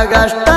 ಆಗಷ್ಟ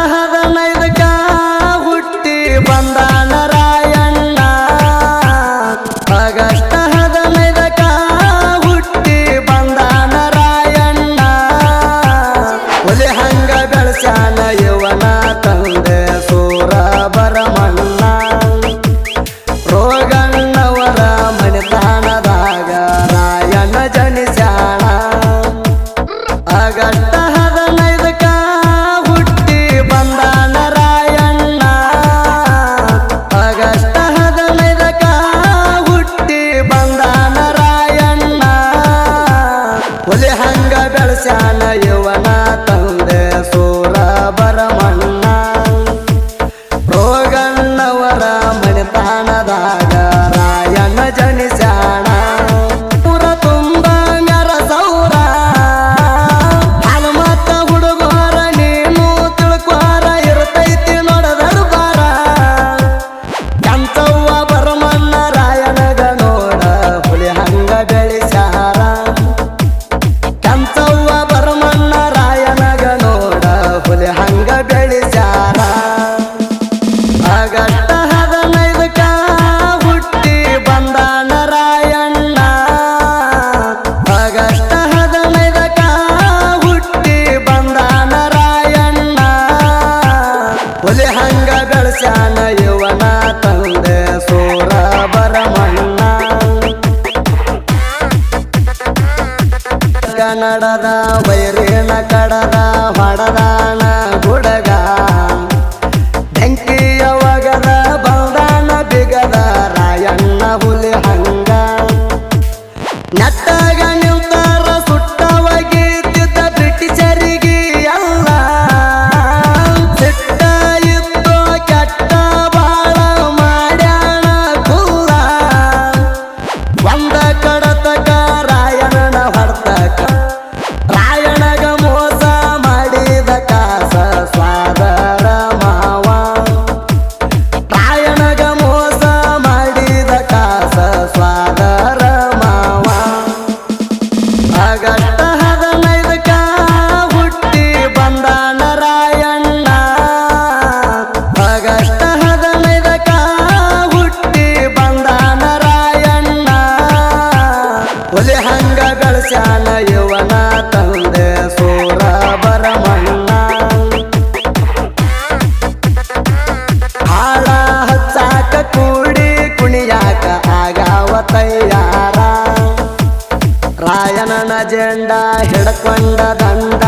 ಕನ್ನಡದ ಬೈರೇಣ ಕಡದ ಹೊಡದ ಮಾಡವ ರಾಯನ ಜೆಂಡ ಹಿಡ್ಕೊಂಡ ದಂಡ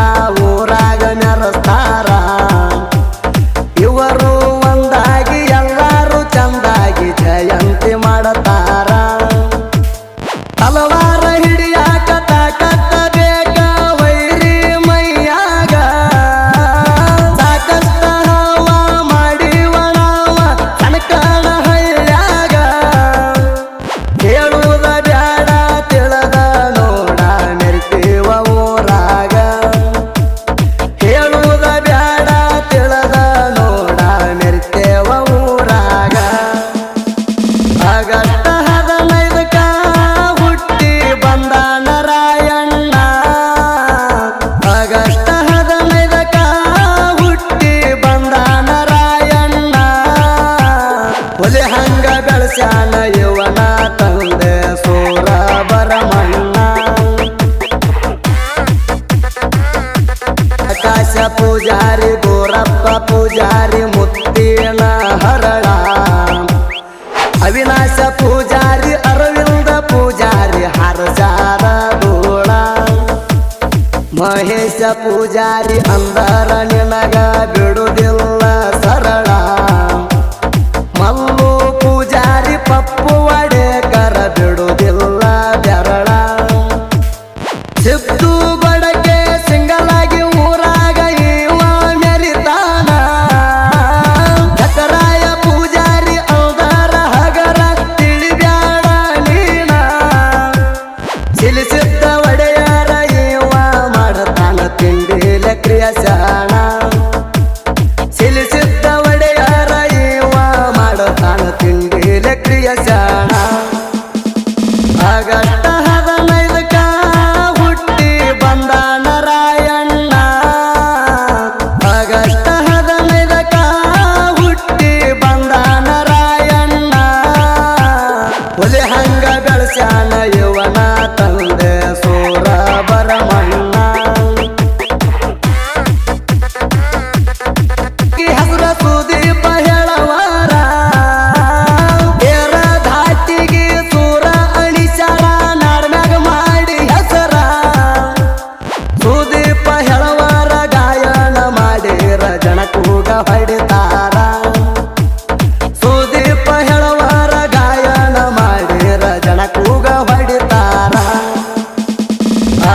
ಹಂಗ ಬೆಳಸ್ಯಾನ ಇವನ ತಂದೆ ಸೂರ ಬರಮಣ್ಣ ಆಕಾಶ ಪೂಜಾರಿ ಗೋರಪ್ಪ ಪೂಜಾರಿ ಮುತ್ತಿನ ಹರಳ ಅವಿನಾಶ ಪೂಜಾರಿ ಅರವಿಂದ ಪೂಜಾರಿ ಹರಸಾರ ಗೋಳ ಮಹೇಶ ಪೂಜಾರಿ ಅಂದರಣಿ.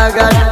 I agar